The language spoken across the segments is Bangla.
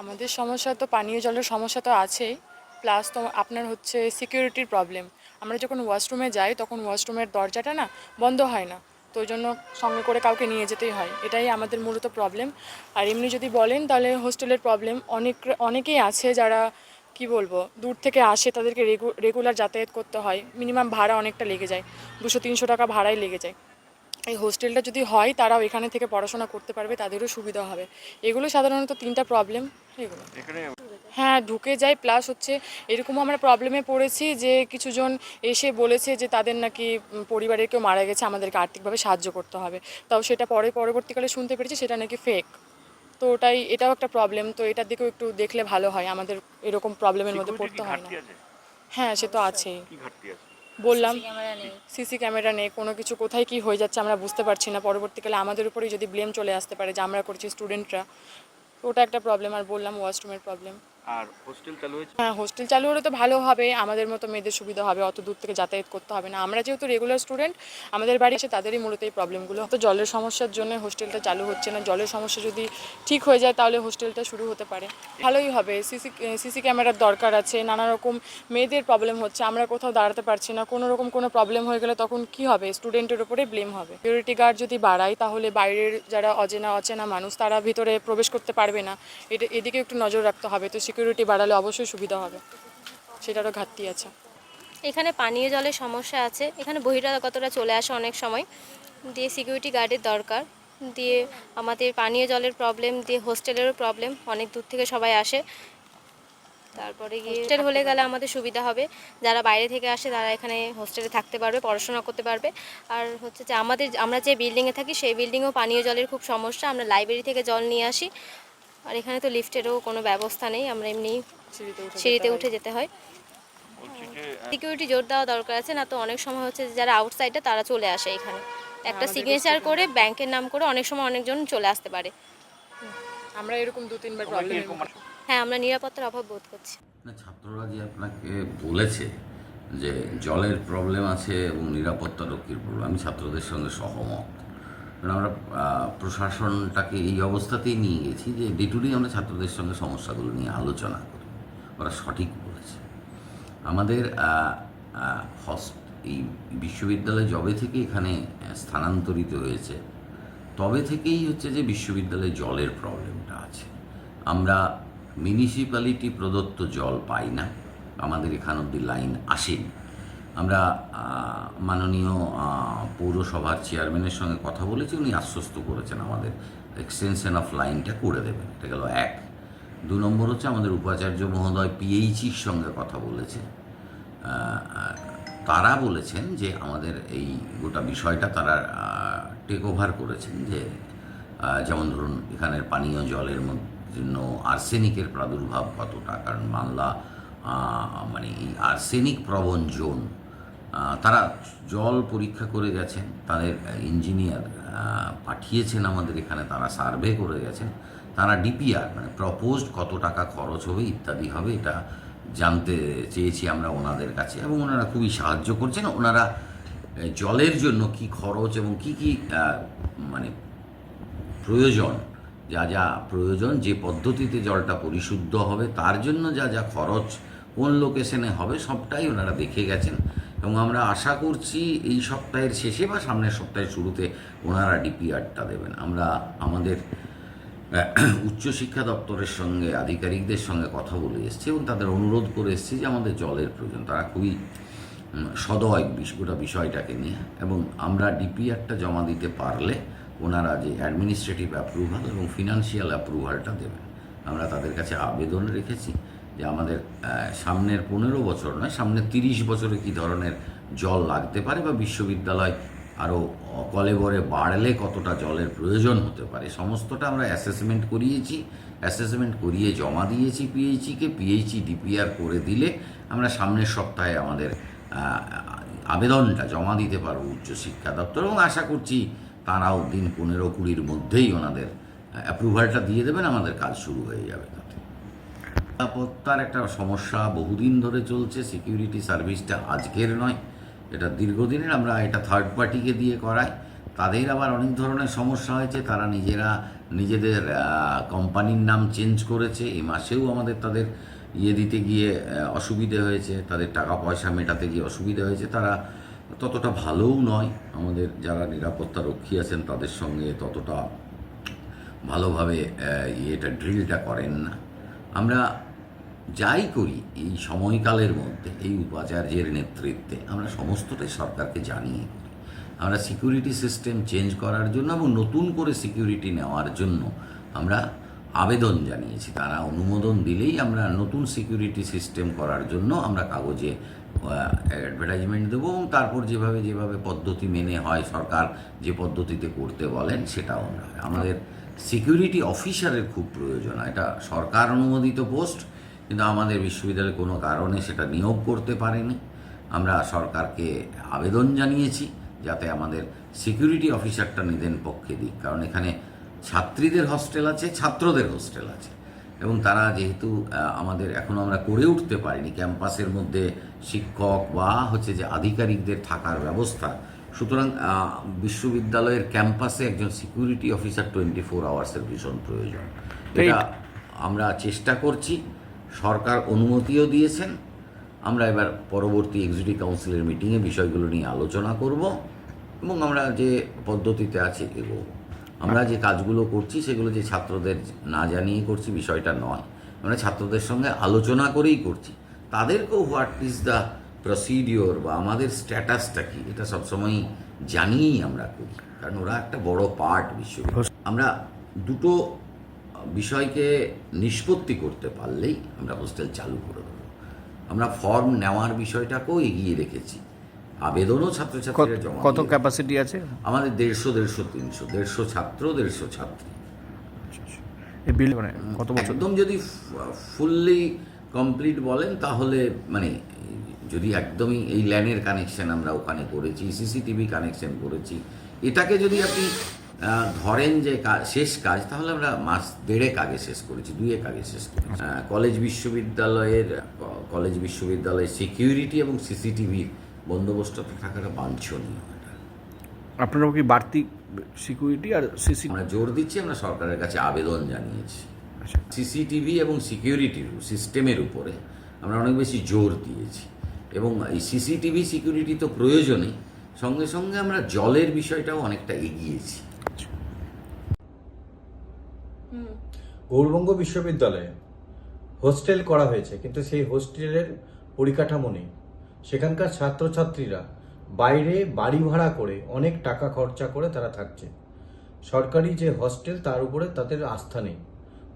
আমাদের সমস্যা তো পানীয় জলের সমস্যা তো আছেই প্লাস তো আপনার হচ্ছে সিকিউরিটির প্রবলেম আমরা যখন ওয়াশরুমে যাই, তখন ওয়াশরুমের দরজাটা না বন্ধ হয় না, তো ওই জন্য সঙ্গে করে কাউকে নিয়ে যেতেই হয়। এটাই আমাদের মূলত প্রবলেম আর এমনি যদি বলেন, তাহলে হোস্টেলের প্রবলেম অনেক, অনেকেই আছে যারা, কি বলব, দূর থেকে আসে, তাদেরকে রেগুলার যাতায়াত করতে হয়। মিনিমাম ভাড়া অনেকটা লেগে যায়। দুশো, তিনশো টাকা ভাড়াই লেগে যায়। এই হোস্টেলটা যদি হয় তারাও এখানে থেকে পড়াশোনা করতে পারবে তাদেরও সুবিধা হবে। এগুলো সাধারণত তিনটা প্রবলেম এগুলো। হ্যাঁ ঢুকে যায় প্লাস হচ্ছে এরকমও আমরা প্রবলেমে পড়েছি যে কিছুজন এসে বলেছে যে তাদের নাকি পরিবারের কেউ মারা গেছে আমাদেরকে আর্থিকভাবে সাহায্য করতে হবে। তাও সেটা পরে পরবর্তীকালে শুনতে পেরেছি সেটা নাকি ফেক তো ওটাই এটাও একটা প্রবলেম তো এটার দিকেও একটু দেখলে ভালো হয় আমাদের এরকম প্রবলেমের মধ্যে পড়তে হয় না। হ্যাঁ সে তো আছেই। ঘাটতি আছে? বললাম ক্যামেরা নেই। সিসি ক্যামেরা নেই কোনো কিছু কোথায় কি হয়ে যাচ্ছে আমরা বুঝতে পারছি না। পরবর্তীকালে আমাদের উপরেই যদি ব্লেম চলে আসতে পারে যে আমরা করছি স্টুডেন্টরা ওটা একটা প্রবলেম আর বললাম ওয়াশরুমের প্রবলেম আর হোস্টেল চালু হয়েছে? হ্যাঁ হোস্টেল চালু হলে তো ভালো হবে, আমাদের মতো মেয়েদের সুবিধা হবে, অত দূর থেকে যাতায়াত করতে হবে না। আমরা যেহেতু রেগুলার স্টুডেন্ট আমাদের বাড়ি এসে তাদেরই মূলত এই প্রবলেমগুলো তো জলের সমস্যার জন্য হোস্টেলটা চালু হচ্ছে না। জলের সমস্যা যদি ঠিক হয়ে যায়, তাহলে হোস্টেলটা শুরু হতে পারে। ভালোই হবে। সিসি সিসি ক্যামেরার দরকার আছে। নানা রকম মেয়েদের প্রবলেম হচ্ছে। আমরা কোথাও দাঁড়াতে পারছি না। কোনো রকম কোনো প্রবলেম হয়ে গেলে তখন কি হবে? স্টুডেন্টের উপরে ব্লেম হবে। সিকিউরিটি গার্ড যদি বাড়ায়, তাহলে বাইরের যারা অচেনা অচেনা মানুষ, তারা ভিতরে প্রবেশ করতে পারবে না। এটা এদিকে একটু নজর রাখতে হবে। তো সিকিউরিটি বাড়ালে অবশ্যই সুবিধা হবে। সেটারও ঘাটতি আছে। এখানে পানীয় জলের সমস্যা আছে। এখানে বহিরাগতরা চলে আসে অনেক সময়। দিয়ে সিকিউরিটি গার্ডের দরকার। দিয়ে আমাদের পানীয় জলের প্রবলেম দিয়ে হোস্টেলেরও প্রবলেম অনেক দূর থেকে সবাই আসে। তারপরে গিয়ে হোস্টেল হলে গেলে আমাদের সুবিধা হবে। যারা বাইরে থেকে আসে তারা এখানে হোস্টেলে থাকতে পারবে পড়াশোনা করতে পারবে। আর হচ্ছে যে আমাদের আমরা যে বিল্ডিংয়ে থাকি সেই বিল্ডিংয়েও পানীয় জলের খুব সমস্যা। আমরা লাইব্রেরি থেকে জল নিয়ে আসি। আর এখানে তো লিফটেরও কোনো ব্যবস্থা নেই আমরা এমনি সিঁড়িতে উঠে যেতে হয়। হয়। সিকিউরিটি জোর দেওয়া দরকার আছে না তো অনেক সময় হচ্ছে যারা আউটসাইডে তারা চলে আসে এখানে। একটা সিগনেচার করে ব্যাংকের নাম করে অনেক সময় অনেকজন চলে আসতে পারে। আমরা এরকম দু তিনবার প্রবলেম হ্যাঁ আমরা নিরাপত্তার অভাব বোধ করছি। না ছাত্ররা যে আপনাকে বলেছে যে জলের প্রবলেম আছে এবং নিরাপত্তা রক্ষীর প্রবলেম আমি ছাত্রদের সঙ্গে সহমত। কারণ আমরা প্রশাসনটাকে এই অবস্থাতেই নিয়ে গেছি যে ডে টু ডে আমরা ছাত্রদের সঙ্গে সমস্যাগুলো নিয়ে আলোচনা করি। ওরা সঠিক বলেছে। আমাদের আহ, এই বিশ্ববিদ্যালয় জবে থেকে এখানে স্থানান্তরিত হয়েছে তবে থেকেই হচ্ছে যে বিশ্ববিদ্যালয়ে জলের প্রবলেমটা আছে। আমরা মিউনিসিপ্যালিটি প্রদত্ত জল পাই না। আমাদের এখান অব্দি লাইন আসেনি। আমরা মাননীয় পৌরসভার চেয়ারম্যানের সঙ্গে কথা বলেছি, উনি আশ্বস্ত করেছেন আমাদের এক্সটেনশন অফ লাইনটা করে দেবেন। এটা গেল এক। দু নম্বর হচ্ছে আমাদের উপাচার্য মহোদয় পিএইচির সঙ্গে কথা বলেছে তারা বলেছেন যে আমাদের এই গোটা বিষয়টা তারা টেক ওভার করেছেন যে যেমন ধরুন এখানের পানীয় জলের জন্য আর্সেনিকের প্রাদুর্ভাব কতটা? কারণ বাংলা মানে এই আর্সেনিক প্রবণ জোন তারা জল পরীক্ষা করে গেছেন, তাদের ইঞ্জিনিয়ার পাঠিয়েছেন আমাদের এখানে, তারা সার্ভে করে গেছেন। তারা ডিপিআর মানে প্রপোজড কত টাকা খরচ হবে ইত্যাদি হবে, এটা জানতে চেয়েছি আমরা ওনাদের কাছে। এবং ওনারা খুবই সাহায্য করছেন, ওনারা জলের জন্য কি খরচ এবং কি কি মানে প্রয়োজন, যা যা প্রয়োজন, যে পদ্ধতিতে জলটা পরিশুদ্ধ হবে, তার জন্য যা যা খরচ কোন লোকেশনে হবে, সবটাই ওনারা দেখে গেছেন। এবং আমরা আশা করছি এই সপ্তাহের শেষে বা সামনের সপ্তাহের শুরুতে ওনারা ডিপিআরটা দেবেন। আমরা আমাদের উচ্চশিক্ষা দপ্তরের সঙ্গে, আধিকারিকদের সঙ্গে কথা বলে এসেছি এবং তাদের অনুরোধ করে এসেছি যে আমাদের জলের প্রয়োজন। তারা খুবই সদয় গোটা বিষয়টাকে নিয়ে এবং আমরা ডিপিআরটা জমা দিতে পারলে ওনারা যে অ্যাডমিনিস্ট্রেটিভ অ্যাপ্রুভাল এবং ফিনান্সিয়াল অ্যাপ্রুভালটা দেবেন। আমরা তাদের কাছে আবেদন রেখেছি যে আমাদের সামনের পনেরো বছর নয়, সামনের তিরিশ বছরে কী ধরনের জল লাগতে পারে বা বিশ্ববিদ্যালয় আরও কলেবরে বাড়লে কতটা জলের প্রয়োজন হতে পারে? সমস্তটা আমরা অ্যাসেসমেন্ট করিয়েছি। অ্যাসেসমেন্ট করিয়ে জমা দিয়েছি পিএইচিকে পিএইচি ডিপিআর করে দিলে আমরা সামনের সপ্তাহে আমাদের আবেদনটা জমা দিতে পারব উচ্চশিক্ষা দপ্তর এবং আশা করছি তারাও দিন পনেরো কুড়ির মধ্যেই ওনাদের অ্যাপ্রুভালটা দিয়ে দেবেন। আমাদের কাজ শুরু হয়ে যাবে তাতে। নিরাপত্তার একটা সমস্যা বহুদিন ধরে চলছে। সিকিউরিটি সার্ভিসটা আজকের নয়, এটা দীর্ঘদিনের। আমরা এটা থার্ড পার্টিকে দিয়ে করাই। তাদের আবার অনেক ধরনের সমস্যা হয়েছে। তারা নিজেরা, নিজেদের কোম্পানির নাম চেঞ্জ করেছে। এ মাসেও আমাদের তাদের ইয়ে দিতে গিয়ে অসুবিধে হয়েছে। তাদের টাকা পয়সা মেটাতে গিয়ে অসুবিধা হয়েছে। তারা ততটা ভালোও নয়। আমাদের যারা নিরাপত্তা রক্ষী আছেন, তাদের সঙ্গে ততটা ভালোভাবে ইয়েটা ড্রিলটা করেন না। আমরা যাই করি, এই সময়কালের মধ্যে, এই উপাচার্যের নেতৃত্বে আমরা সমস্তটাই সরকারকে জানিয়ে আমরা সিকিউরিটি সিস্টেম চেঞ্জ করার জন্য এবং নতুন করে সিকিউরিটি নেওয়ার জন্য আমরা আবেদন জানিয়েছি। তারা অনুমোদন দিলেই আমরা নতুন সিকিউরিটি সিস্টেম করার জন্য আমরা কাগজে অ্যাডভার্টাইজমেন্ট দেবো এবং তারপর যেভাবে যেভাবে পদ্ধতি মেনে হয়, সরকার যে পদ্ধতিতে করতে বলেন, সেটাও আমরা আমাদের সিকিউরিটি অফিসারের খুব প্রয়োজন এটা সরকার অনুমোদিত পোস্ট কিন্তু আমাদের বিশ্ববিদ্যালয় কোনো কারণে সেটা নিয়োগ করতে পারেনি। আমরা সরকারকে আবেদন জানিয়েছি যাতে আমাদের সিকিউরিটি অফিসারটা নিদেন পক্ষে দিক কারণ এখানে ছাত্রীদের হস্টেল আছে ছাত্রদের হস্টেল আছে। এবং তারা যেহেতু আমাদের এখনও আমরা করে উঠতে পারিনি ক্যাম্পাসের মধ্যে শিক্ষক বা হচ্ছে যে আধিকারিকদের থাকার ব্যবস্থা সুতরাং বিশ্ববিদ্যালয়ের ক্যাম্পাসে একজন সিকিউরিটি অফিসার টোয়েন্টি ফোর আওয়ার্সের ভীষণ প্রয়োজন। এটা আমরা চেষ্টা করছি। সরকার অনুমতিও দিয়েছেন। আমরা এবার পরবর্তী এক্সিকিউটিভ কাউন্সিলের মিটিংয়ে বিষয়গুলো নিয়ে আলোচনা করব এবং আমরা যে পদ্ধতিতে আছে এগোবো। আমরা যে কাজগুলো করছি সেগুলো যে ছাত্রদের না জানিয়ে করছি বিষয়টা নয়। আমরা ছাত্রদের সঙ্গে আলোচনা করেই করছি। তাদেরকেও হোয়াট ইজ দ্য প্রসিডিওর বা আমাদের স্ট্যাটাসটা কী, এটা সবসময় জানিয়েই আমরা করি। কারণ ওরা একটা বড় পার্ট বিশ্ববিদ্যালয়। আমরা দুটো বিষয়কে নিষ্পত্তি করতে পারলেই আমরা হোস্টেল চালু করে দেবো। আমরা ফর্ম নেওয়ার বিষয়টাকেও এগিয়ে রেখেছি। আবেদনও ছাত্রছাত্রীরা কত- জমা কত ক্যাপাসিটি আছে? আমাদের দেড়শো দেড়শো তিনশো দেড়শো ছাত্র দেড়শো ছাত্রী। মানে কত বছর? একদম যদি ফুললি কমপ্লিট বলেন তাহলে মানে যদি একদমই এই ল্যানের কানেকশন আমরা ওখানে করেছি সিসিটিভি কানেকশন করেছি এটাকে যদি আপনি ধরেন যে শেষ কাজ তাহলে আমরা মাস দেড়েক আগে শেষ করেছি দুয়েক আগে শেষ করেছি। কলেজ বিশ্ববিদ্যালয়ের কলেজ বিশ্ববিদ্যালয়ের সিকিউরিটি এবং সিসিটিভি বন্দোবস্ত থাকাটা বাঞ্ছনীয়। আপনারা কি বাড়তি সিকিউরিটি আর সিসি আমরা জোর দিচ্ছি আমরা সরকারের কাছে আবেদন জানিয়েছি। আচ্ছা। সিসিটিভি এবং সিকিউরিটির সিস্টেমের উপরে আমরা অনেক বেশি জোর দিয়েছি। এবং এই সিসিটিভি সিকিউরিটি তো প্রয়োজনই সঙ্গে সঙ্গে আমরা জলের বিষয়টাও অনেকটা এগিয়েছি। গৌরবঙ্গ বিশ্ববিদ্যালয়ে হোস্টেল করা হয়েছে, কিন্তু সেই হোস্টেলের পরিকাঠামো নেই। সেখানকার ছাত্রছাত্রীরা বাইরে বাড়ি ভাড়া করে অনেক টাকা খরচা করে তারা থাকছে। সরকারি যে হস্টেল, তার উপরে তাদের আস্থা নেই।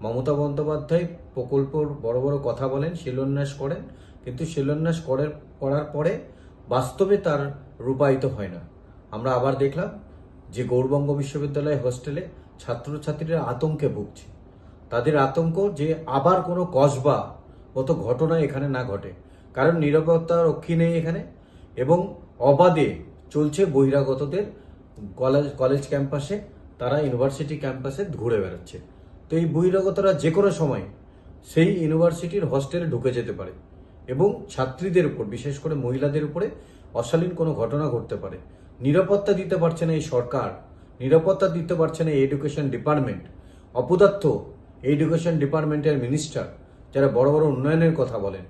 মমতা বন্দ্যোপাধ্যায় প্রকল্পর বড় বড় কথা বলেন, শিলান্যাস করেন, কিন্তু শিলান্যাস করার করার পরে বাস্তবে তার রূপায়িত হয় না। আমরা আবার দেখলাম যে গৌরবঙ্গ বিশ্ববিদ্যালয় হোস্টেলে ছাত্রছাত্রীরা আতঙ্কে ভুগছে। তাদের আতঙ্ক যে আবার কোনো কসবা মতো ঘটনা এখানে না ঘটে। কারণ নিরাপত্তা রক্ষী নেই এখানে এবং অবাধে চলছে বহিরাগতদের কলেজ কলেজ ক্যাম্পাসে, তারা ইউনিভার্সিটি ক্যাম্পাসে ঘুরে বেড়াচ্ছে। তো এই বহিরাগতরা যে কোনো সময় সেই ইউনিভার্সিটির হস্টেলে ঢুকে যেতে পারে এবং ছাত্রীদের উপর, বিশেষ করে মহিলাদের উপরে অশালীন কোনো ঘটনা ঘটতে পারে। নিরাপত্তা দিতে পারছে না এই সরকার। নিরাপত্তা দিতে পারছে না এডুকেশন ডিপার্টমেন্ট অপদার্থ এডুকেশন ডিপার্টমেন্টের মিনিস্টার যারা বড় বড় উন্নয়নের কথা বলেন।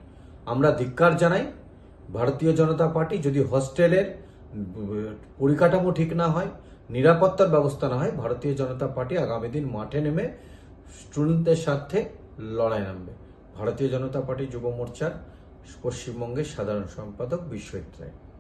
আমরা ধিক্কার জানাই, ভারতীয় জনতা পার্টি যদি হস্টেলের পরিকাঠামো ঠিক না হয়, নিরাপত্তার ব্যবস্থা না হয়, ভারতীয় জনতা পার্টি আগামী দিন মাঠে নেমে স্টুডেন্টদের সাথে লড়াই নামবে। ভারতীয় জনতা পার্টি যুব মোর্চার পশ্চিমবঙ্গের সাধারণ সম্পাদক বিশ্বজিৎ রায়।